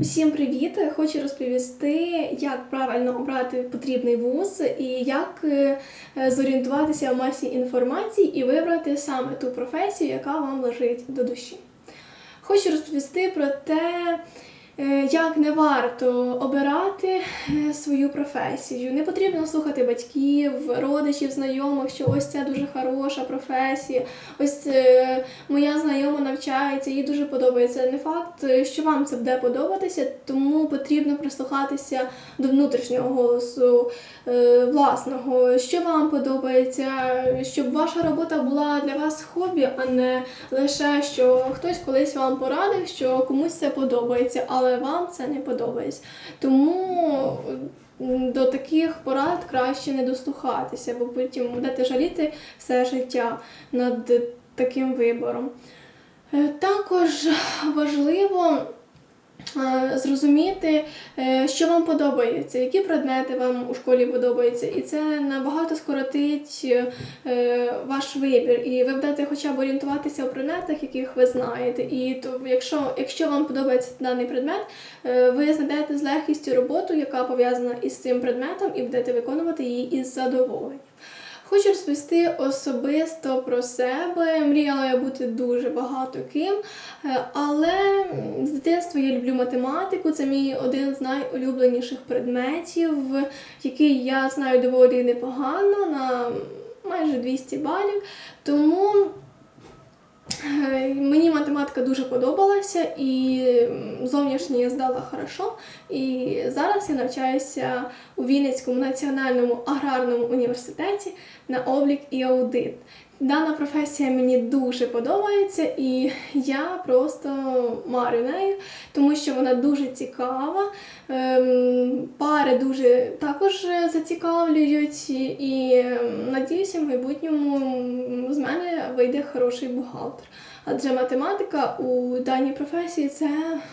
Усім привіт! Хочу розповісти, як правильно обрати потрібний вуз і як е, е, зорієнтуватися в масі інформації і вибрати саме ту професію, яка вам лежить до душі. Хочу розповісти про те, е, як не варто обирати е, свою професію. Не потрібно слухати батьків, родичів, знайомих, що ось це дуже хороша професія. Ось е, моя знайома навчається, їй дуже подобається. Не факт, е, що вам це буде подобатися, тому потрібно прислухатися до внутрішнього голосу е, власного, що вам подобається, щоб ваша робота була для вас хобі, а не лише що хтось колись вам порадив, що комусь це подобається, але вам це не подобається. Тому до таких порад краще не дослухатися, бо потім будете жаліти все життя над таким вибором. Е, Також важливо зрозуміти, е, що вам подобається, які предмети вам у школі подобаються, і це набагато скоротить е, ваш вибір. І ви будете хоча б орієнтуватися у предметах, яких ви знаєте. І то, якщо, якщо вам подобається даний предмет, е, ви знайдете з легкістю роботу, яка пов'язана із цим предметом, і будете виконувати її із задоволенням. Хочу розповісти особисто про себе. Мріяла я бути дуже багато ким, е, але з дитинства я люблю математику. Це мій один з найулюбленіших предметів, який я знаю доволі непогано на майже 200 балів. Тому Мені дуже подобалася і зовнішнє я здала хорошо. І зараз я навчаюся у Вінницькому національному аграрному університеті на облік і аудит. Дана професія мені дуже подобається, і я просто марю нею, тому що вона дуже цікава. Ем, Пари дуже також зацікавлюють, і ем, надіюся, в майбутньому з мене вийде хороший бухгалтер. Адже математика у даній професії це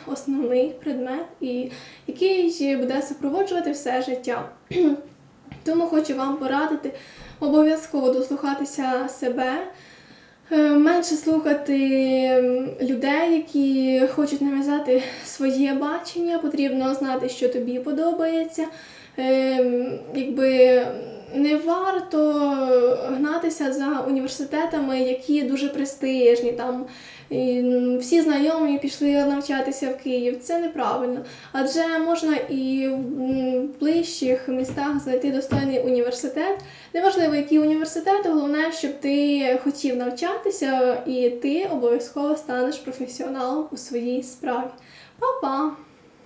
основний предмет, і який буде супроводжувати все життя. Тому хочу вам порадити обов'язково дослухатися себе, е, менше слухати людей, які хочуть нав'язати своє бачення. Потрібно знати, що тобі подобається. Ем, Якби не варто гнатися за університетами, які дуже престижні. Там всі знайомі пішли навчатися в Київ. Це неправильно. Адже можна і в ближчих містах знайти достойний університет. Неважливо, який університет, головне, щоб ти хотів навчатися, і ти обов'язково станеш професіоналом у своїй справі. Па-па!